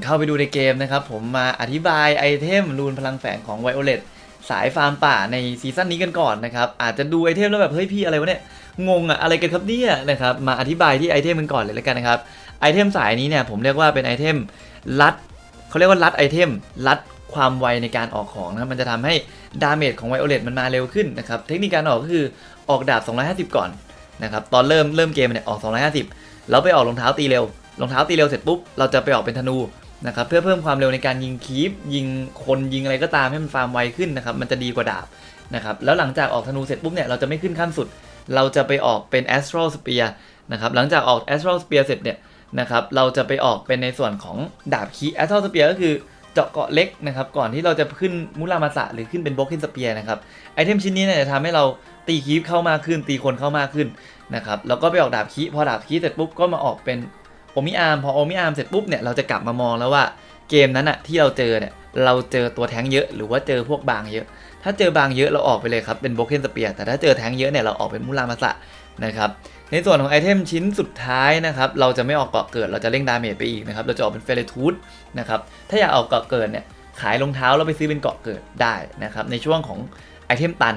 อนเข้าไปดูในเกมนะครับผมมาอธิบายไอเทมรูนพลังแฝงของไวโอเลตสายฟาร์มป่าในซีซั่นนี้กันก่อนนะครับ อาจจะดูไอเทมแล้วแบบ เฮ้ยพี่อะไรวะเนี่ย งงอะอะไรกันครับเนี่ยนะครับ มาอธิบายที่ไอเทมมันก่อนเลยแล้วกันนะครับ ไอเทมสายนี้เนี่ยผมเรียกว่าเป็นไอเทมลัดเขาเรียกว่าลัดไอเทมลัดความไวในการออกของนะครับมันจะทำให้ดาเมจของไวโอเลตมันมาเร็วขึ้นนะครับ เทคนิคการออกก็คือออกดาบ 250 ก่อนนะครับตอนเริ่มเริ่มเกมเนี่ยออก 250 แล้วไปออกรองเท้าตีเร็วรองเท้าตีเร็วเสร็จปุ๊บเราจะไปออกเป็นธนู นะครับเพื่อเพิ่มความเร็วในการยิงคีปยิงคนยิงอะไรก็ตามให้มันฟาร์มไวขึ้นนะครับมันจะดีกว่าดาบนะครับแล้วหลังจากออกธนูเสร็จปุ๊บเนี่ยเราจะไม่ขึ้นขั้นสุด เราจะไปออกเป็น Astral Spear นะครับหลังจากออก Astral Spear เสร็จเนี่ยนะครับเราจะไปออกเป็นในส่วนของดาบคี Astral Spear ก็คือเจาะเกาะเล็กนะครับก่อนที่เราจะขึ้นมุรามาสะหรือขึ้นเป็น Broken Spear นะครับไอเทมชิ้นนี้เนี่ยจะทำให้เราตีคีปเข้ามากขึ้น ตีคนเข้ามากขึ้นนะครับแล้วก็ไปออกดาบคีพอดาบคีเสร็จปุ๊บก็มาออกเป็น โอมิอาร์มพอโอมิอาร์มเสร็จปุ๊บเนี่ยเราจะกลับมามองแล้วว่าเกมนั้นอะที่เราเจอเนี่ยเราเจอตัวแท้งเยอะ หรือว่าเจอพวกบางเยอะ ถ้าเจอบางเยอะเราออกไปเลยครับเป็นโบเกนสเปียร์แต่ถ้าเจอแท้งเยอะเนี่ยเราออกเป็นมุรามาสะนะครับในส่วนของไอเทมชิ้นสุดท้ายนะครับเราจะไม่ออกเกาะเกิดเราจะเร่งดาเมจไปอีกนะครับเราจะออกเป็นเฟรทูดนะครับถ้าอยากออกเกาะเกิดเนี่ยขายรองเท้าแล้วไปซื้อเป็นเกาะเกิดได้นะครับในช่วงของไอเทมตัน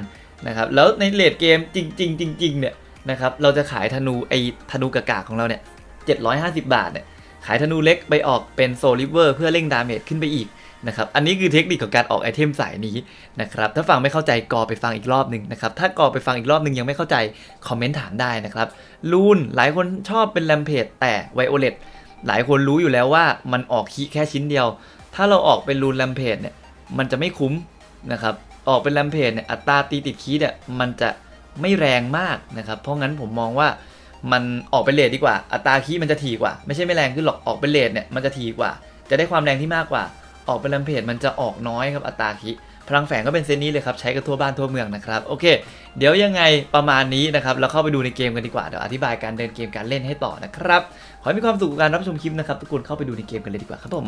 นะครับแล้วในเลดเกมจริงๆจริงๆเนี่ยนะครับเราจะขายธนูไอธนูกากาของเราเนี่ย 750 บาทเนี่ยขายธนูเล็กไปออกเป็นโซลิเวอร์เพื่อเร่งดาเมจขึ้นไปอีกนะครับ อันนี้คือเทคนิคของการออกไอเทมสายนี้นะครับ ถ้าฟังไม่เข้าใจกอไปฟังอีกรอบหนึ่งนะครับ ถ้ากอไปฟังอีกรอบหนึ่งยังไม่เข้าใจ คอมเมนต์ถามได้นะครับ ลูนหลายคนชอบเป็นแรมเพจแต่ไวโอเลตหลายคนรู้อยู่แล้วว่ามันออกคีแค่ชิ้นเดียว ถ้าเราออกเป็นลูนแรมเพจเนี่ย มันจะไม่คุ้มนะครับ ออกเป็นแรมเพจเนี่ยอัตราตีติดคีเนี่ยมันจะไม่แรงมากนะครับ เพราะงั้นผมมองว่า มันออกเป็นเลทดีกว่า อัตราคีมันจะถี่กว่า ไม่ใช่ไม่แรงขึ้นหรอก ออกเป็นเลทเนี่ยมันจะถี่กว่า จะได้ความแรงที่มากกว่า ออกเป็นแรมเพจมันจะออกน้อยครับอัตราคีพลังแฝงก็เป็นเซนนี้เลยครับ ใช้กันทั่วบ้านทั่วเมืองนะครับ โอเค เดี๋ยวยังไงประมาณนี้นะครับ เราเข้าไปดูในเกมกันดีกว่า เดี๋ยวอธิบายการเดินเกมการเล่นให้ต่อนะครับ ขอให้มีความสุขกับการรับชมคลิปนะครับ ทุกคนเข้าไปดูในเกมกันเลยดีกว่าครับผม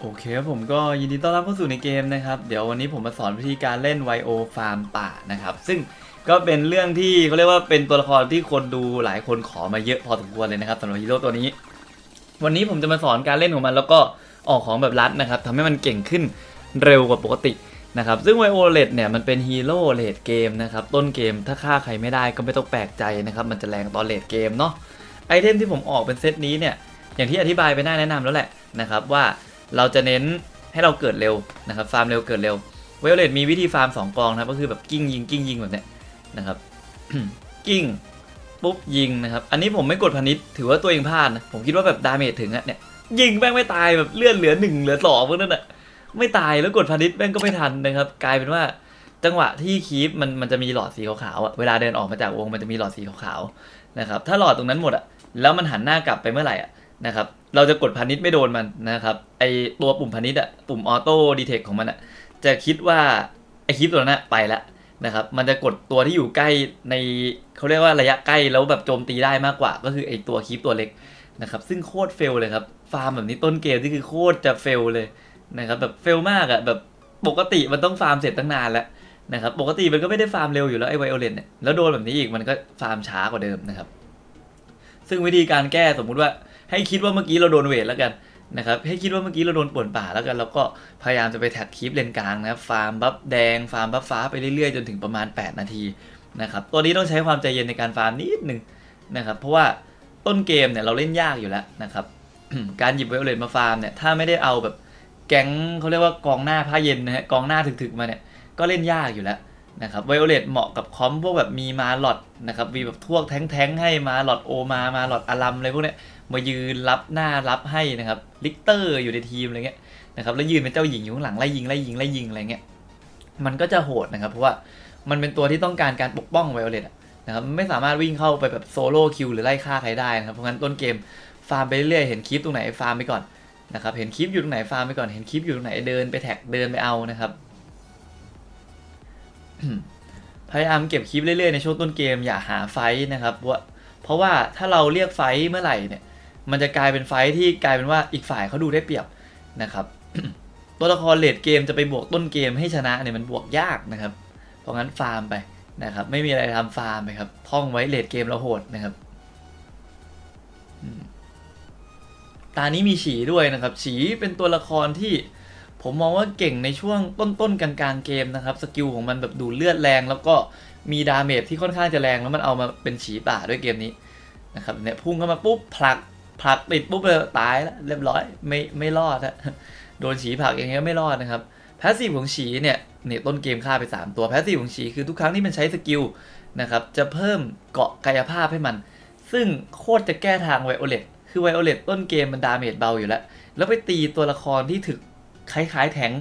โอเคครับผมก็ยินดีต้อนรับเข้าสู่ในเกมนะครับ เดี๋ยววันนี้ผมมาสอนวิธีการเล่นไวโอฟาร์มป่านะครับ ซึ่ง ก็เป็นเรื่องที่เขาเรียกว่าเป็นตัวละครที่คนดูหลายคนขอมาเยอะพอสมควรเลยนะครับสำหรับฮีโร่ตัวนี้ วันนี้ผมจะมาสอนการเล่นของมัน แล้วก็ออกของแบบรัดนะครับทำให้มันเก่งขึ้นเร็วกว่าปกตินะครับซึ่งไวโอเลตเนี่ยมันเป็นฮีโร่เลดเกมนะครับต้นเกมถ้าฆ่าใครไม่ได้ก็ไม่ต้องแปลกใจนะครับมันจะแรงตอนเลดเกมเนาะไอเทมที่ผมออกเป็นเซตนี้เนี่ยอย่างที่อธิบายไปหน้าแนะนำแล้วแหละนะครับว่าเราจะเน้นให้เราเกิดเร็วนะครับฟาร์มเร็วเกิดเร็วเวลเลตมีวิธีฟาร์ม 2 กองนะก็คือแบบกิ้งยิงกิ้งยิงแบบเนี้ย นะครับกิ้งปุ๊บยิงนะครับ อันนี้ผมไม่กดพานิชถือว่าตัวเองพลาดนะ ผมคิดว่าแบบดาเมจถึงอะเนี่ยยิงแม่งไม่ตายแบบเลื่อนเหลือหนึ่งเหลือสองพวกนั้นอะไม่ตายแล้วกดพานิชแม่งก็ไม่ทันนะครับ กลายเป็นว่าจังหวะที่คีปมันมันจะมีหลอดสีขาวๆอะเวลาเดินออกมาจากวงมันจะมีหลอดสีขาวๆนะครับถ้าหลอดตรงนั้นหมดอะแล้วมันหันหน้ากลับไปเมื่อไหร่อะนะครับเราจะกดพานิชไม่โดนมันนะครับไอตัวปุ่มพานิชอะปุ่มออโต้ดีเทคของมันอะจะคิดว่าไอคลิปตัวนั้นไปแล้ว นะครับ มันจะกดตัวที่อยู่ใกล้ในเขาเรียกว่าระยะใกล้แล้วแบบโจมตีได้มากกว่า ก็คือไอตัวคลิปตัวเล็กนะครับ ซึ่งโคตรเฟลเลยครับ ฟาร์มแบบนี้ต้นเกมที่คือโคตรจะเฟลเลยนะครับแบบเฟลมากอะแบบปกติมันต้องฟาร์มเสร็จตั้งนานแล้วนะครับปกติมันก็ไม่ได้ฟาร์มเร็วอยู่แล้วไอไวโอเลนเนี่ยแล้วโดนแบบนี้อีกมันก็ฟาร์มช้ากว่าเดิมนะครับ ซึ่งวิธีการแก้สมมุติว่าให้คิดว่าเมื่อกี้เราโดนเวทแล้วกัน นะครับให้คิดว่าเมื่อกี้เราโดนป่วนป่าแล้วกันแล้วก็พยายามจะไปแท็กคลิปเลนกลางนะครับฟาร์มบัฟแดงฟาร์มบัฟฟ้าไปเรื่อยๆ จนถึงประมาณ 8 นาทีนะครับตัวนี้ต้องใช้ความใจเย็นในการฟาร์มนิดนึงนะครับเพราะว่าต้นเกมเนี่ยเราเล่นยากอยู่แล้วนะครับการหยิบไวโอเลตมาฟาร์มเนี่ยถ้าไม่ได้เอาแบบแก๊งเขาเรียกว่ากองหน้าผ้าเย็นนะฮะกองหน้าถึกๆมาเนี่ยก็เล่นยากอยู่แล้วนะครับไวโอเลตเหมาะกับคอมพวกแบบมีมาหลอดนะครับมีแบบพวกแท้งๆให้มาหลอดโอมามาหลอดอารัมอะไรพวกเนี้ย มายืนรับหน้ารับให้นะครับลิกเตอร์อยู่ในทีมอะไรเงี้ยนะครับแล้วยืนเป็นเจ้าหญิงอยู่ข้างหลังไล่ยิงไล่ยิงไล่ยิงอะไรเงี้ยมันก็จะโหดนะครับ เพราะว่ามันเป็นตัวที่ต้องการการปกป้องไวโอเลตนะครับไม่สามารถวิ่งเข้าไปแบบโซโล่คิวหรือไล่ฆ่าใครได้นะครับเพราะงั้นต้นเกมฟาร์มไปเรื่อยเห็นคลิปตรงไหนฟาร์มไปก่อนนะครับเห็นคลิปอยู่ตรงไหนฟาร์มไปก่อนเห็นคลิปอยู่ตรงไหนเดินไปแท็กเดินไปเอานะครับพยายามเก็บคลิปเรื่อยๆในช่วงต้นเกมอย่าหาไฟนะครับเพราะว่าเพราะว่าถ้าเราเรียกไฟเมื่อไหร่เนี่ย มันจะกลายเป็นไฟที่กลายเป็นว่าอีกฝ่ายเขาดูได้เปรียบนะครับ ตัวละครเลดเกมจะไปบวกต้นเกมให้ชนะเนี่ยมันบวกยากนะครับ เพราะงั้นฟาร์มไปนะครับ ไม่มีอะไรทำฟาร์มไปครับท่องไว้เลดเกมเราโหดนะครับตานี้มีฉีด้วยนะครับ ฉีเป็นตัวละครที่ผมมองว่าเก่งในช่วงต้นๆกลางๆเกมนะครับ สกิลของมันแบบดูเลือดแรง แล้วก็มีดาเมจที่ค่อนข้างจะแรงแล้วมันเอามาเป็นฉีป่าด้วยเกมนี้นะครับเนี่ยพุ่งเข้ามาปุ๊บผลัก ผลักติดปุ๊บเลยตายแล้วเรียบร้อยไม่ไม่รอดฮะโดนฉีผักอย่างเงี้ยไม่รอดนะครับแพสซีฟของฉีเนี่ยเนี่ยต้นเกมฆ่าไป 3 ตัวแพสซีฟของฉีคือทุกครั้งที่มันใช้สกิลนะครับจะเพิ่มเกาะกายภาพให้มัน ซึ่งโคตรจะแก้ทางไวโอเลตคือไวโอเลตต้นเกมมันดาเมจเบาอยู่แล้ว แล้วไปตีตัวละครที่ถึกคล้ายๆแทง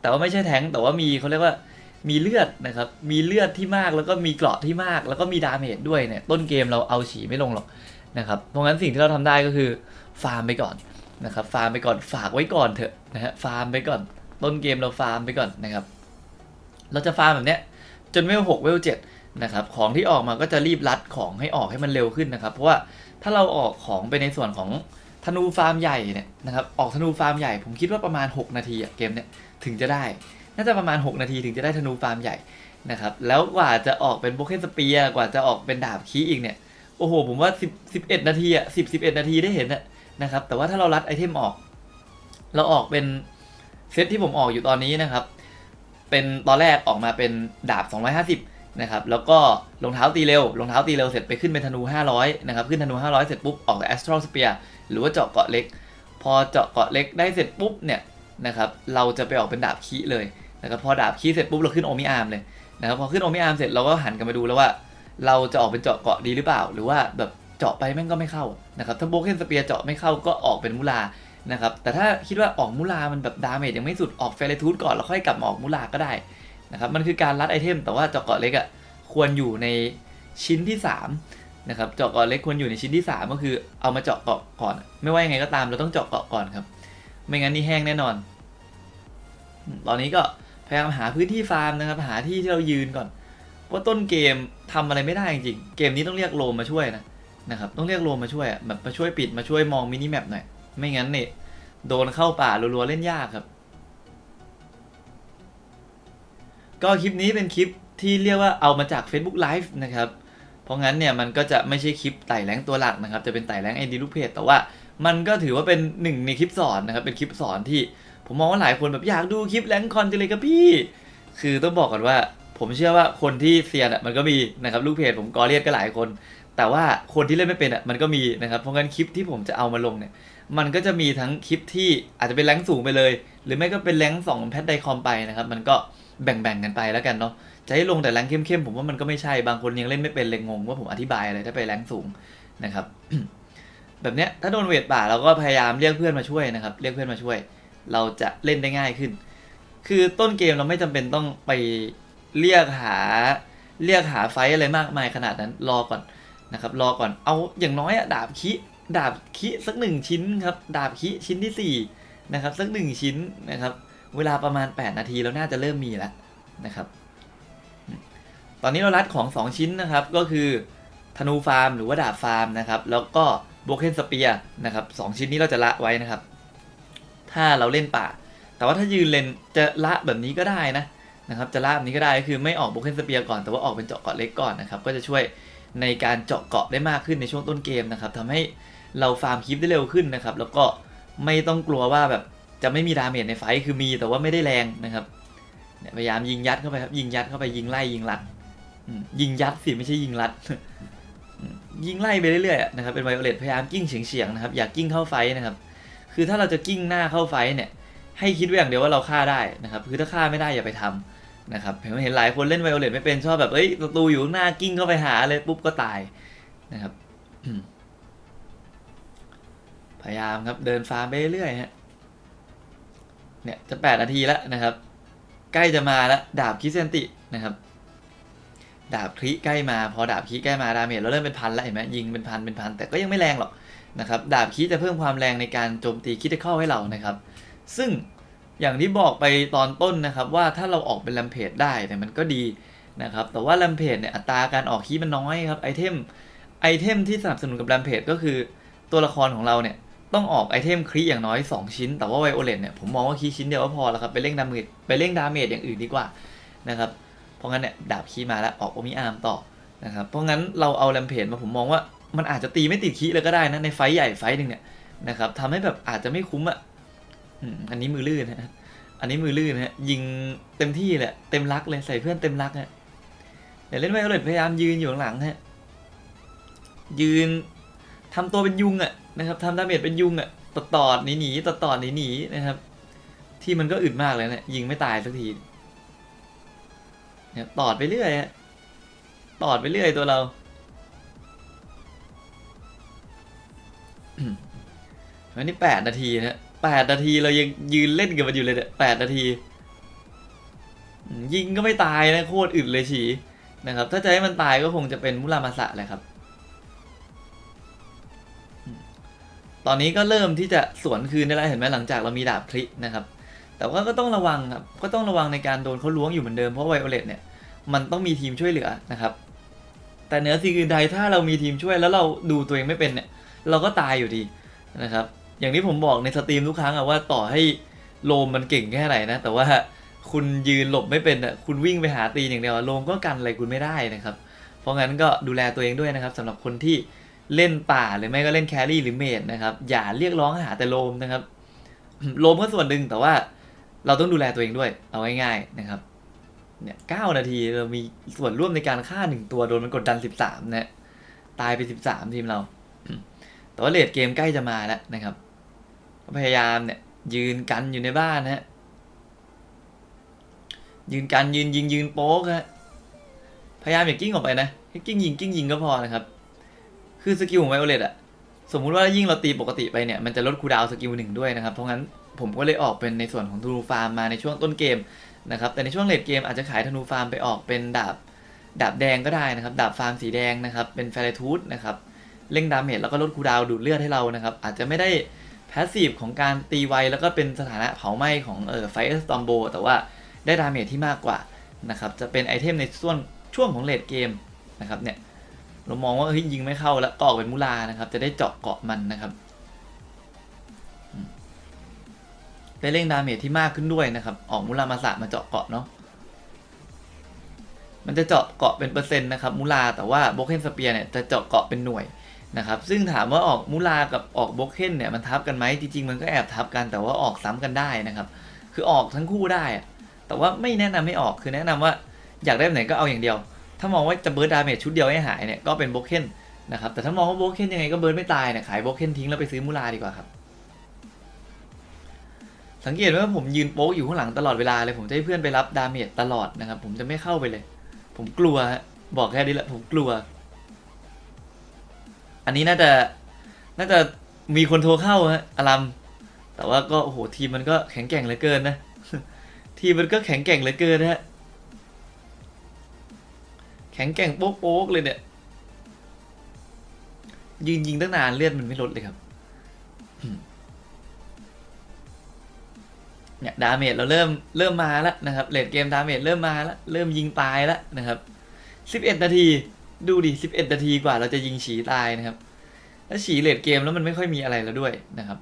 แต่ว่าไม่ใช่แทงแต่ว่ามีเขาเรียกว่ามีเลือดนะครับมีเลือดที่มากแล้วก็มีเกราะที่มาก แล้วก็มีดาเมจด้วยเนี่ยต้นเกมเราเอาฉีไม่ลงหรอก นะครับเพราะงั้นสิ่งที่เราทำได้ก็คือฟาร์มไปก่อนนะครับฟาร์มไปก่อนฝากไว้ก่อนเถอะนะฮะฟาร์มไปก่อน ต้นเกมเราฟาร์มไปก่อนนะครับ เราจะฟาร์มแบบเนี้ยจนเวลหกเวลเจ็ดนะครับของที่ออกมาก็จะรีบรัดของให้ออกให้มันเร็วขึ้นนะครับ เพราะว่าถ้าเราออกของไปในส่วนของธนูฟาร์มใหญ่เนี่ยนะครับออกธนูฟาร์มใหญ่ผมคิดว่าประมาณ 6 นาทีเกมเนี้ยถึงจะได้ น่าจะประมาณ 6 นาทีถึงจะได้ธนูฟาร์มใหญ่นะครับแล้วกว่าจะออกเป็นโบเคนสเปียกว่าจะออกเป็นดาบคีอีกเนี่ย โอ้โห ผมว่า10 11นาทีอะ10 11นาทีได้เห็นอะนะครับ แต่ว่าถ้าเรารัดไอเทมออก เราออกเป็นเซตที่ผมออกอยู่ตอนนี้นะครับ เป็นตอนแรกออกมาเป็นดาบ 250 นะครับ แล้วก็รองเท้าตีเร็วรองเท้าตีเร็วเสร็จไปขึ้นเป็นธนู 500 นะครับ ขึ้นธนู 500 เสร็จปุ๊บ ออกแต่ Astral Spear หรือว่าเจาะเกาะเล็ก พอเจาะเกาะเล็กได้เสร็จปุ๊บเนี่ยนะครับ เราจะไปออกเป็นดาบคีเลยนะครับ พอดาบคีเสร็จปุ๊บเราขึ้นโอมิอาร์มเลยนะครับ พอขึ้นโอมิอาร์มเสร็จเราก็หันกันมาดูแล้วว่า เราจะออกเป็นเจาะเกาะดีหรือเปล่า หรือว่าแบบเจาะไปแม่งก็ไม่เข้านะครับถ้าโบเคนสเปียร์เจาะไม่เข้าก็ออกเป็นมูลานะครับแต่ถ้าคิดว่าออกมูลามันแบบดาเมจยังไม่สุดออกเฟรทูดก่อนแล้วค่อยกลับมาออกมูลาก็ได้นะครับมันคือการรัดไอเทมแต่ว่าเจาะเกาะเล็กอะ่ะควรอยู่ในชิ้นที่3นะครับเจาะเกาะเล็กควรอยู่ในชิ้นที่ 3 ก็คือเอามาเจาะเกาะก่อน ไม่ว่ายังไงก็ตามเราต้องเจาะเกาะก่อนครับ ไม่งั้นนี่แห้งแน่นอน ตอนนี้ก็พยายามหาพื้นที่ฟาร์มนะครับ หาที่ที่เรายืนก่อน เพราต้นเกมทำอะไรไม่ได้จริงๆเกมนี้ต้องเรียกโลมมาช่วยนะนะครับต้องเรียกโลมมาช่วยอะแบบมาช่วยปิดมาช่วยมองมินิแมปหน่อยไม่งั้นเนี่ยโดนเข้าป่ารัวๆเล่นยากครับ ก็คลิปนี้เป็นคลิปที่เรียกว่าเอามาจาก Facebook Live นะครับเพราะงั้นเนี่ยมันก็จะไม่ใช่คลิปไต่แรงตัวหลักนะครับ จะเป็นไต่แรงไอดีลูกเพจแต่ว่ามันก็ถือว่าเป็นหนึ่งในคลิปสอนนะครับ เป็นคลิปสอนที่ผมมองว่าหลายคนแบบอยากดูคลิปแรงคอนจังเลยครับพี่ คือต้องบอกก่อนว่า ผมเชื่อว่าคนที่เซียนอะมันก็มีนะครับลูกเพจผมกอเรียกก็หลายคน แต่ว่าคนที่เล่นไม่เป็นอะมันก็มีนะครับเพราะงั้นคลิปที่ผมจะเอามาลงเนี่ยมันก็จะมีทั้งคลิปที่อาจจะเป็นแรงสูงไปเลย หรือไม่ก็เป็นแรงสองแพทไดคอมไปนะครับมันก็แบ่งๆกันไปแล้วกันเนาะจะให้ลงแต่แรงเข้มๆผมว่ามันก็ไม่ใช่บางคนยังเล่นไม่เป็นเลยงงว่าผมอธิบายอะไรถ้าไปแรงสูงนะครับ แบบเนี้ยถ้าโดนเวทป่าเราก็พยายามเรียกเพื่อนมาช่วยนะครับ เรียกเพื่อนมาช่วย เราจะเล่นได้ง่ายขึ้น คือต้นเกมเราไม่จำเป็นต้องไป เรียกหาเรียกหาไฟอะไรมากมายขนาดนั้นรอก่อนนะครับ รอก่อนเอาอย่างน้อยอะดาบคิดาบคิสักหนึ่งชิ้นครับดาบคิชิ้นที่สี่นะครับ สักหนึ่งชิ้นนะครับ เวลาประมาณ 8 นาทีเราน่าจะเริ่มมีแล้วนะครับ ตอนนี้เรารัดของ 2 ชิ้นนะครับ ก็คือธนูฟาร์มหรือว่าดาบฟาร์มนะครับ แล้วก็โบเคนสเปียร์นะครับสองชิ้นนี้เราจะละไว้นะครับ ถ้าเราเล่นป่า แต่ว่าถ้ายืนเลนจะละแบบนี้ก็ได้นะ นะครับจะละแบบนี้ก็ได้ก็คือไม่ออกโบเคนสเปียร์ก่อนแต่ว่าออกเป็นเจาะเกาะเล็กก่อนนะครับก็จะช่วยในการเจาะเกาะได้มากขึ้นในช่วงต้นเกมนะครับทำให้เราฟาร์มคลิปได้เร็วขึ้นนะครับแล้วก็ไม่ต้องกลัวว่าแบบจะไม่มีดาเมจในไฟคือมีแต่ว่าไม่ได้แรงนะครับพยายามยิงยัดเข้าไปครับยิงยัดเข้าไปยิงไล่ยิงรัดยิงยัดสิไม่ใช่ยิงรัดยิงไล่ไปเรื่อยๆนะครับเป็นไวโอเลตพยายามกิ้งเฉียงๆนะครับอย่ากิ้งเข้าไฟนะครับ คือถ้าเราจะกิ้งหน้าเข้าไฟเนี่ยให้คิดไว้อย่างเดียวว่าเราฆ่าได้นะครับคือถ้าฆ่าไม่ได้อย่าไปทำ นะครับเห็นเห็นหลายคนเล่นไวโอเลตไม่เป็นชอบแบบเอ้ยศัตรูอยู่ข้างหน้ากิ้งเข้าไปหาเลยปุ๊บก็ตายนะครับพยายามครับเดินฟาร์มไปเรื่อยฮะเนี่ยจะแปดนาทีแล้วนะครับ ใกล้จะมาแล้วดาบคิเซนตินะครับ ดาบคลิใกล้มา พอดาบคลิใกล้มาดาเมจเราเริ่มเป็นพันแล้วเห็นไหมยิงเป็นพันเป็นพันแต่ก็ยังไม่แรงหรอกนะครับ ดาบคลิจะเพิ่มความแรงในการโจมตีคิดเข้าให้เรานะครับ ซึ่ง อย่างที่บอกไปตอนต้นนะครับว่าถ้าเราออกเป็นแรมเพจได้เนี่ยมันก็ดีนะครับ แต่ว่าแรมเพจเนี่ยอัตราการออกคีย์มันน้อยครับไอเทมไอเทมที่สนับสนุนกับแรมเพจก็คือตัวละครของเราเนี่ยต้องออกไอเทมครีอย่างน้อย 2 ชิ้น แต่ว่าไวโอเลตเนี่ยผมมองว่าคีชิ้นเดียวก็พอแล้วครับไปเร่งดาเมจไปเร่งดาเมจอย่างอื่นดีกว่านะครับเพราะงั้นเนี่ยดาบคีมาแล้วออกโอมิอาร์มต่อนะครับเพราะงั้นเราเอาแรมเพจมาผมมองว่ามันอาจจะตีไม่ติดคีเลยก็ได้นะในไฟใหญ่ไฟหนึ่งเนี่ยนะครับทำให้แบบอาจจะไม่คุ้มอะ อันนี้มือลื่นฮะ อันนี้มือลื่นฮะ ยิงเต็มที่แหละ เต็มรักเลยใส่เพื่อนเต็มรักฮะเดี๋ยวเล่นไวโอเลตพยายามยืนอยู่หลังฮะ ยืนทำตัวเป็นยุงอะนะครับทำดาเมจเป็นยุงอะตอดหนีหนีตอดหนีหนีนะครับ ที่มันก็อึดมากเลยเนี่ยยิงไม่ตายสักทีเนี่ยตอดไปเรื่อยฮะตอดไปเรื่อยตัวเราวันนี้แปดนาทีนะ แปดนาทีเรายังยืนเล่นกับมันอยู่เลยเนี่ยแปดนาที ยิงก็ไม่ตายนะโคตรอึดเลยฉีนะครับ ถ้าจะให้มันตายก็คงจะเป็นมุรามาสะแหละครับ ตอนนี้ก็เริ่มที่จะสวนคืนได้แล้วเห็นไหมหลังจากเรามีดาบคลินะครับ แต่ว่าก็ต้องระวังครับ ก็ต้องระวังในการโดนเขาล้วงอยู่เหมือนเดิมเพราะไวโอเลตเนี่ยมันต้องมีทีมช่วยเหลือนะครับ แต่เหนือสิ่งอื่นใดถ้าเรามีทีมช่วยแล้วเราดูตัวเองไม่เป็นเนี่ย เราก็ตายอยู่ดีนะครับ อย่างที่ผมบอกในสตรีมทุกครั้งอะว่าต่อให้โลมมันเก่งแค่ไหนนะ แต่ว่าคุณยืนหลบไม่เป็นอะคุณวิ่งไปหาตีนอย่างเดียวอะโลมก็กันอะไรคุณไม่ได้นะครับ เพราะงั้นก็ดูแลตัวเองด้วยนะครับสำหรับคนที่เล่นป่าหรือไม่ก็เล่นแครี่หรือเมดนะครับ อย่าเรียกร้องหาแต่โลมนะครับ โลมก็ส่วนหนึ่งแต่ว่าเราต้องดูแลตัวเองด้วย เอาง่ายๆนะครับ เนี่ยเก้านาทีเรามีส่วนร่วมในการฆ่าหนึ่งตัวโดนมันกดดันสิบสามนะตายไปสิบสามทีมเรา แต่ว่าเลดเกมใกล้จะมาแล้วนะครับ พยายามเนี่ย ยืนกันอยู่ในบ้านนะฮะ ยืนกันยืนยิงยืนโป๊กฮะ พยายามอย่ากิ้งออกไปนะให้กิ้งยิงกิ้งยิงก็พอนะครับ คือสกิลของไวโอเลตอะสมมุติว่ายิ่งเราตีปกติไปเนี่ย มันจะลดคูดาวสกิลหนึ่งด้วยนะครับ เพราะงั้นผมก็เลยออกเป็นในส่วนของธนูฟาร์มมาในช่วงต้นเกมนะครับ แต่ในช่วงเลดเกมอาจจะขายธนูฟาร์มไปออกเป็นดาบดาบแดงก็ได้นะครับ ดาบฟาร์มสีแดงนะครับ เป็นแฟรทูธนะครับ เร่งดาเมจแล้วก็ลดคูดาวดูดเลือดให้เรานะครับ อาจจะไม่ได้ แพสซีฟของการตีไวแล้วก็เป็นสถานะเผาไหม้ของเอ่อไฟเออร์สตอมโบแต่ว่าได้ดาเมจที่มากกว่านะครับจะเป็นไอเทมในส่วนช่วงของเลดเกมนะครับเนี่ยเรามองว่าเฮ้ยยิงไม่เข้าแล้วก็ออกเป็นมูลานะครับจะได้เจาะเกาะมันนะครับได้เร่งดาเมจที่มากขึ้นด้วยนะครับ ออกมูลามาสะมาเจาะเกาะเนาะมันจะเจาะเกาะเป็นเปอร์เซ็นต์นะครับมูลาแต่ว่าโบเคนสเปียร์เนี่ยจะเจาะเกาะเป็นหน่วย นะครับซึ่งถามว่าออกมูลากับออกโบเคนเนี่ยมันทับกันไหมจริงๆมันก็แอบทับกันแต่ว่าออกซ้ำกันได้นะครับ คือออกทั้งคู่ได้ แต่ว่าไม่แนะนำให้ออกคือแนะนำว่าอยากได้แบบไหนก็เอาอย่างเดียว ถ้ามองว่าจะเบิร์ดดาเมจชุดเดียวให้หายเนี่ยก็เป็นโบเคนนะครับแต่ถ้ามองว่าโบเคนยังไงก็เบิร์ดไม่ตายเนี่ยขายโบเคนทิ้งแล้วไปซื้อมูลาดีกว่าครับสังเกตว่าผมยืนโป๊กอยู่ข้างหลังตลอดเวลาเลยผมจะให้เพื่อนไปรับดาเมจตลอดนะครับผมจะไม่เข้าไปเลย ผมกลัวบอกแค่นี้แหละผมกลัว อันนี้น่าจะน่าจะมีคนโทรเข้าฮะอารัม แต่ว่าก็โอ้โหทีมมันก็แข็งแกร่งเหลือเกินนะ ทีมมันก็แข็งแกร่งเหลือเกินนะฮะแข็งแกร่งโป๊กโป๊กเลยเนี่ยยืนยิงตั้งนานเลือดมันไม่ลดเลยครับเนี่ยดาเมจเราเริ่มเริ่มมาแล้วนะครับเลดเกมดาเมจเริ่มมาแล้วเริ่มยิงตายแล้วนะครับ 11 นาที ดูดิ11นาทีกว่าเราจะยิงฉีตายนะครับ แล้วฉีเลดเกมแล้วมันไม่ค่อยมีอะไรแล้วด้วยนะครับ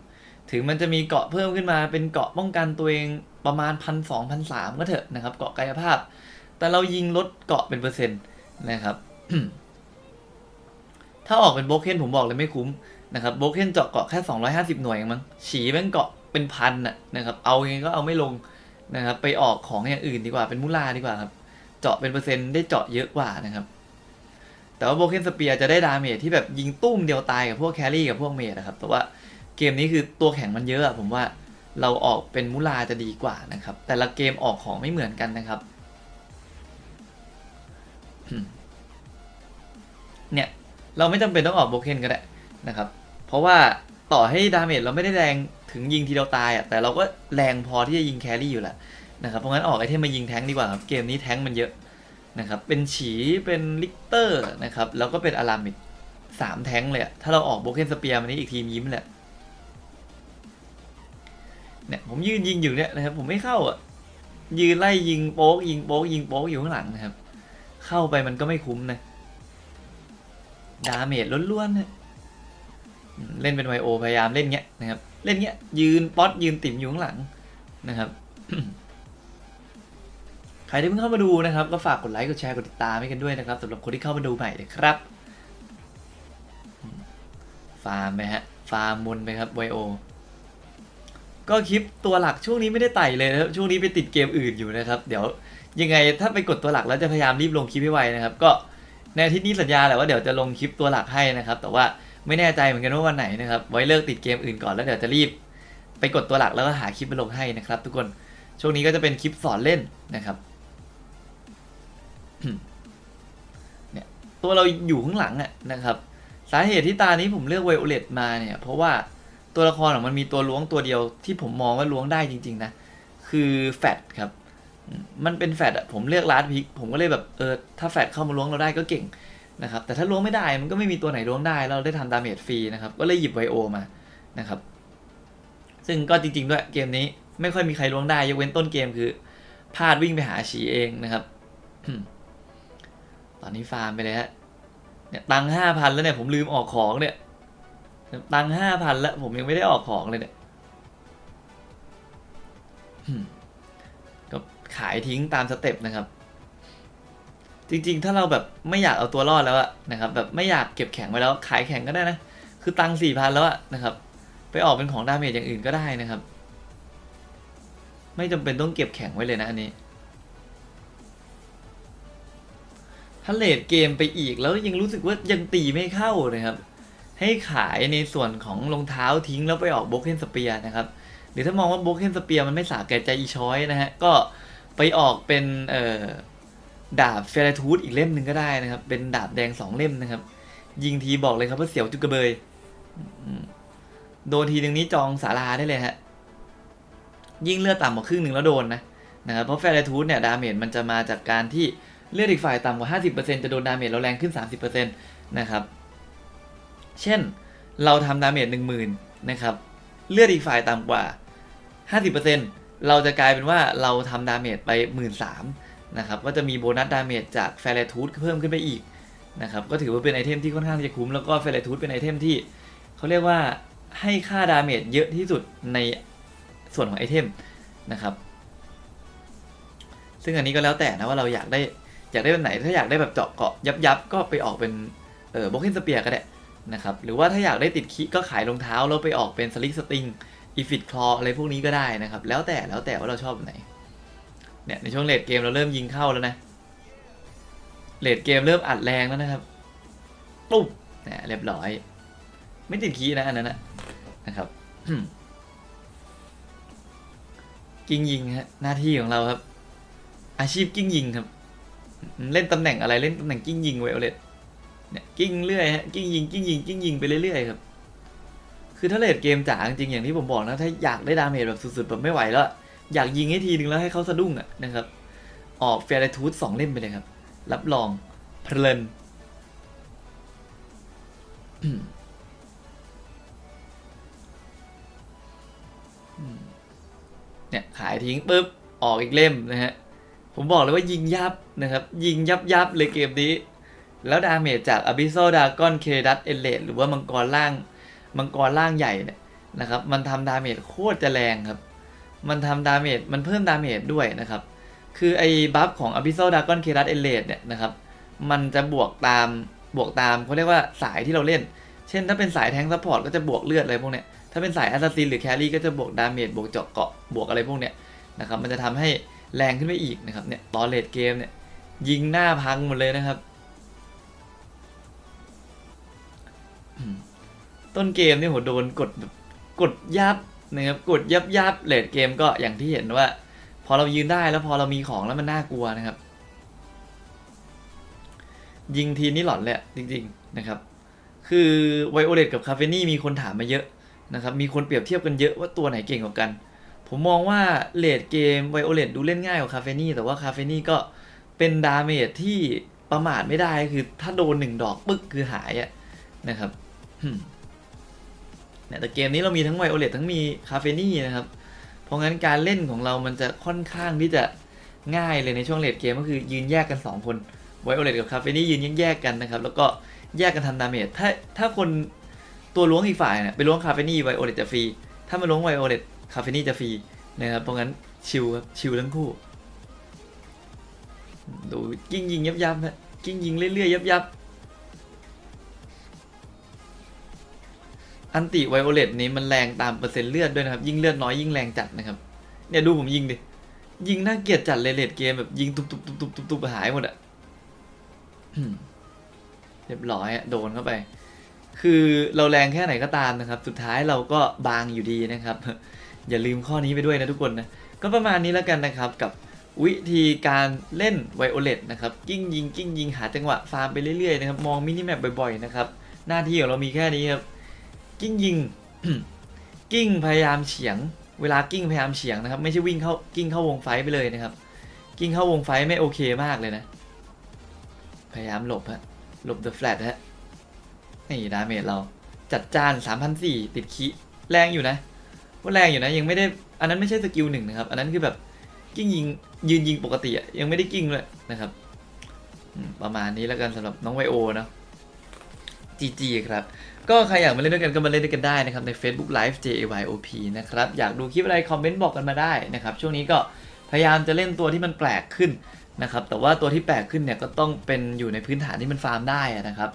ถึงมันจะมีเกาะเพิ่มขึ้นมาเป็นเกาะป้องกันตัวเองประมาณพันสองพันสามก็เถอะนะครับ เกาะกายภาพ แต่เรายิงลดเกาะเป็นเปอร์เซ็นต์นะครับถ้าออกเป็นโบเคนผมบอกเลยไม่คุ้มนะครับโบเคนเจาะเกาะแค่ 250 หน่วยเองมั้งฉีแม่งเกาะเป็นพันน่ะนะครับเอายังไงก็เอาไม่ลงนะครับไปออกของอย่างอื่นดีกว่าเป็นมูลาดีกว่าครับเจาะเป็นเปอร์เซ็นต์ได้เจาะเยอะกว่านะครับ แต่ว่าโบเคนสเปียร์จะได้ดาเมจที่แบบยิงตุ้มเดียวตายกับพวกแครี่กับพวกเมจนะครับแต่ว่าเกมนี้คือตัวแข็งมันเยอะอะผมว่าเราออกเป็นมูลาจะดีกว่านะครับ แต่ละเกมออกของไม่เหมือนกันนะครับเนี่ยเราไม่จำเป็นต้องออกโบเคนก็ได้นะครับ เพราะว่าต่อให้ดาเมจเราไม่ได้แรงถึงยิงทีเดียวตายอะแต่เราก็แรงพอที่จะยิงแครี่อยู่แหละนะครับเพราะงั้นออกไอเทมมายิงแท้งดีกว่าครับเกมนี้แท้งมันเยอะ นะครับ เป็นฉีเป็นลิกเตอร์นะครับ แล้วก็เป็นอารามิดสามแท้งเลยอะถ้าเราออกโบเคนสเปียร์มันนี้อีกทีมยิ้มแหละ เนี่ยผมยืนยิงอยู่เนี่ยนะครับ ผมไม่เข้าอะยืนไล่ยิงโป๊กยิงโป๊กยิงโป๊กอยู่ข้างหลังนะครับ เข้าไปมันก็ไม่คุ้มนะ ดาเมจล้วนๆนะเล่นเป็นไวโอพยายามเล่นเงี้ยนะครับ เล่นเงี้ยยืนป๊อตยืนติ่มอยู่ข้างหลังนะครับ รที่เพิ่งเข้ามาดูนะครับก็ฝากกดไลค์กดแชร์กดติดตามให้กันด้วยนะครับสำหรับคนที่เข้ามาดูใหม่เลยครับ ฟาร์มไปฮะฟาร์มวนไปครับไวโอก็คลิปตัวหลักช่วงนี้ไม่ได้ไต่เลยนะครับช่วงนี้ไปติดเกมอื่นอยู่นะครับ เดี๋ยวยังไงถ้าไปกดตัวหลักแล้วจะพยายามรีบลงคลิปให้ไวนะครับ ก็ในอาทิตย์นี้สัญญาแหละว่าเดี๋ยวจะลงคลิปตัวหลักให้นะครับ แต่ว่าไม่แน่ใจเหมือนกันว่าวันไหนนะครับ ไว้เลิกติดเกมอื่นก่อนแล้วเดี๋ยวจะรีบ ไปกดตัวหลักแล้วก็หาคลิปมาลงให้นะครับ ทุกคนช่วงนี้ก็จะเป็นคลิปสอนเล่นนะครับ เนี่ยตัวเราอยู่ข้างหลังอะนะครับ สาเหตุที่ตานี้ผมเลือกไวโอเลตมาเนี่ย เพราะว่าตัวละครของมันมีตัวล้วงตัวเดียวที่ผมมองว่าล้วงได้จริง ๆ นะ คือแฟดครับ มันเป็นแฟดอะผมเลือกลาดพิก ผมก็เลยแบบเออถ้าแฟดเข้ามาล้วงเราได้ก็เก่งนะครับ แต่ถ้าล้วงไม่ได้มันก็ไม่มีตัวไหนล้วงได้ เราได้ทำดาเมจฟรีนะครับ ก็เลยหยิบไวโอมานะครับ ซึ่งก็จริง ๆ ด้วยเกมนี้ไม่ค่อยมีใครล้วงได้ ยกเว้นต้นเกมคือพลาดวิ่งไปหาฉีเองนะครับ ตอนนี้ฟาร์มไปเลยฮะเนี่ยตังห้าพันแล้วเนี่ยผมลืมออกของเนี่ยตังห้าพันแล้วผมยังไม่ได้ออกของเลยเนี่ยก็ขายทิ้งตามสเต็ปนะครับ จริงๆ ถ้าเราแบบไม่อยากเอาตัวรอดแล้วอะนะครับ แบบไม่อยากเก็บแข็งไว้แล้ว ขายแข็งก็ได้นะ คือตังสี่พันแล้วอะนะครับ ไปออกเป็นของดาเมจอย่างอื่นก็ได้นะครับ ไม่จำเป็นต้องเก็บแข็งไว้เลยนะอันนี้ ถ้าเลดเกมไปอีกแล้วยังรู้สึกว่ายังตีไม่เข้านะครับ ให้ขายในส่วนของรองเท้าทิ้งแล้วไปออกโบเกนสเปียนะครับหรือถ้ามองว่าโบเกนสเปียมันไม่สาแก่ใจอีช้อยนะฮะก็ไปออกเป็นเอ่อดาบเฟรทูธอีกเล่มหนึ่งก็ได้นะครับ เป็นดาบแดงสองเล่มนะครับ ยิงทีบอกเลยครับว่าเสียวจุกกระเบยโดนทีหนึ่งนี้จองสาราได้เลยฮะยิ่งเลือดต่ำกว่าครึ่งหนึ่งแล้วโดนนะนะครับเพราะแฟร์ทูธเนี่ยดาเมจมันจะมาจากการที่ เลือดอีกฝ่ายต่ำกว่า 50%จะโดนดาเมจเราแรงขึ้น 30%นะครับ เช่นเราทำดาเมจ10,000นะครับ เลือดอีกฝ่ายต่ำกว่า 50%เราจะกลายเป็นว่าเราทำดาเมจไป 13,000นะครับ ก็จะมีโบนัสดาเมจจากแฟร์ทูธเพิ่มขึ้นไปอีกนะครับ ก็ถือว่าเป็นไอเทมที่ค่อนข้างจะคุ้ม แล้วก็แฟร์ทูธเป็นไอเทมที่เขาเรียกว่าให้ค่าดาเมจเยอะที่สุดในส่วนของไอเทมนะครับ ซึ่งอันนี้ก็แล้วแต่นะว่าเราอยากได้ อยากได้แบบไหน ถ้าอยากได้แบบเจาะเกาะยับยับๆก็ไปออกเป็นเออบ็อกเกนสเปียก็ได้นะครับหรือว่าถ้าอยากได้ติดคิก็ขายรองเท้าแล้วไปออกเป็นสลิกสติงอีฟิตคลออะไรพวกนี้ก็ได้นะครับ แล้วแต่แล้วแต่ว่าเราชอบแบบไหนเนี่ยในช่วงเลดเกมเราเริ่มยิงเข้าแล้วนะเลดเกมเริ่มอัดแรงแล้วนะครับปุ๊บเนี่ยเรียบร้อย ไม่ติดคีนะอันนั้นนะนะครับกิ้งยิงฮะหน้าที่ของเราครับ อาชีพกิ้งยิงครับ เล่นตำแหน่งอะไรเล่นตำแหน่งกิ้งยิงไวโอเลตเนี่ยกิ้งเรื่อยฮะกิ้งยิงกิ้งยิงกิ้งยิงไปเรื่อยๆครับคือถ้าเลดเกมจ๋าจริงอย่างที่ผมบอกนะถ้าอยากได้ดาเมจแบบสุดๆแบบไม่ไหวแล้วอยากยิงให้ทีนึงแล้วให้เขาสะดุ้งอะนะครับออกเฟรทูธสองเล่มไปเลยครับ รับรองเพลินเนี่ยขายทิ้งปุ๊บออกอีกเล่มนะฮะ ผมบอกเลยว่ายิงยับนะครับ ยิงยับยับเลยเกมนี้ แล้วดาเมจจาก Abyssal Dragon k d a t e l a t e หรือว่ามังกรล่างมังกรล่างใหญ่เนี่ยนะครับ มันทำดาเมจโคตรจะแรงครับ มันทำดาเมจมันเพิ่มดาเมจด้วยนะครับ คือไอ้บัฟของ Abyssal Dragon k d a t e l a t e เนี่ยนะครับ มันจะบวกตามบวกตามเขาเรียกว่าสายที่เราเล่น เช่นถ้าเป็นสายแทงซัพพอร์ตก็จะบวกเลือดอะไรพวกเนี้ยถ้าเป็นสายแอสซัสซินหรือแครี่ก็จะบวกดาเมจบวกเจาะเกาะบวกอะไรพวกเนี้ยนะครับ มันจะทำให้ แรงขึ้นไปอีกนะครับเนี่ยตอนเลดเกมเนี่ยยิงหน้าพังหมดเลยนะครับ ต้นเกมนี่โหโดนกดแบบกดยับนะครับกดยับยับเลดเกมก็อย่างที่เห็นว่า พอเรายืนได้แล้วพอเรามีของแล้วมันน่ากลัวนะครับ ยิงทีนี่หลอนเละจริง ๆนะครับ คือไวโอเลตกับคาเฟนี่มีคนถามมาเยอะนะครับ มีคนเปรียบเทียบกันเยอะว่าตัวไหนเก่งกว่ากัน ผมมองว่าเลดเกมไวโอเลตดูเล่นง่ายกว่าคาเฟนี่แต่ว่าคาเฟนี่ก็เป็นดาเมจที่ประมาทไม่ได้คือถ้าโดนหนึ่งดอกปึ๊กคือหายอะนะครับเนี่ยแต่เกมนี้เรามีทั้งไวโอเลตทั้งมีคาเฟนี่นะครับ เพราะงั้นการเล่นของเรามันจะค่อนข้างที่จะง่ายเลยในช่วงเลดเกมก็คือยืนแยกกัน 2 คนไวโอเลตกับคาเฟนี่ยืนแยกกันนะครับ แล้วก็แยกกันทำดาเมจถ้าถ้าคนตัวล้วงอีกฝ่ายเนี่ยไปล้วงคาเฟนี่ไวโอเลตจะฟรี ถ้ามาล้วงไวโอเลต คาเฟนี่จะฟรีนะครับเพราะงั้นชิลครับชิลทั้งคู่ดูกิ้งยิงยับยับฮะกิ้งยิงเรื่อยๆยับยับอันติไวโอเลตนี้มันแรงตามเปอร์เซ็นต์เลือดด้วยนะครับ ยิ่งเลือดน้อยยิ่งแรงจัดนะครับ เนี่ยดูผมยิงดิ ยิงน่าเกลียดจัดเลยเลดเกมแบบยิงตุบตุบตุบตุบตุบตุบหายหมดอะเรียบร้อยอะโดนเข้าไป คือเราแรงแค่ไหนก็ตามนะครับ สุดท้ายเราก็บางอยู่ดีนะครับ อย่าลืมข้อนี้ไปด้วยนะทุกคนนะก็ประมาณนี้แล้วกันนะครับกับวิธีการเล่นไวโอเลตนะครับกิ้งยิงกิ้งยิงหาจังหวะฟาร์มไปเรื่อยๆนะครับมองมินิแมปบ่อยๆนะครับหน้าที่ของเรามีแค่นี้ครับกิ้งยิงกิ้งพยายามเฉียง เวลากิ้งพยายามเฉียงนะครับ ไม่ใช่วิ่งเข้ากิ้งเข้าวงไฟไปเลยนะครับ กิ้งเข้าวงไฟไม่โอเคมากเลยนะ พยายามหลบฮะหลบ the flat ฮะนี่ดาเมจเราจัดจาน3,004ติดคีแรงอยู่นะ ว่าแรงอยู่นะยังไม่ได้อันนั้นไม่ใช่สกิลหนึ่งนะครับ อันนั้นคือแบบกิ้งยิงยืนยิงปกติอะยังไม่ได้กิ้งเลยนะครับประมาณนี้แล้วกันสำหรับน้องไวโอเนอะ GG ครับ ก็ใครอยากมาเล่นด้วยกันก็มาเล่นด้วยกันได้นะครับ ใน Facebook Live JAYOP นะครับ อยากดูคลิปอะไรคอมเมนต์บอกกันมาได้นะครับ ช่วงนี้ก็พยายามจะเล่นตัวที่มันแปลกขึ้นนะครับ แต่ว่าตัวที่แปลกขึ้นเนี่ยก็ต้องเป็นอยู่ในพื้นฐานที่มันฟาร์มได้นะครับ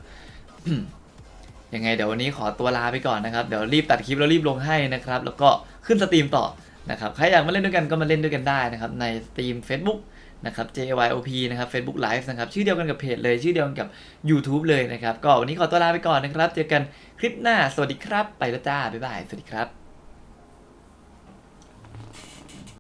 ยังไงเดี๋ยววันนี้ขอตัวลาไปก่อนนะครับ เดี๋ยวรีบตัดคลิปแล้วรีบลงให้นะครับ แล้วก็ขึ้นสตรีมต่อนะครับใครอยากมาเล่นด้วยกันก็มาเล่นด้วยกันได้นะครับ ในสตรีม Facebook นะครับ JYOP นะครับ Facebook Live นะครับ ชื่อเดียวกันกับเพจเลย ชื่อเดียวกันกับ YouTube เลยนะครับ ก็วันนี้ขอตัวลาไปก่อนนะครับ เจอกันคลิปหน้า สวัสดีครับ ไปแล้วจ้า บ๊ายบาย สวัสดีครับ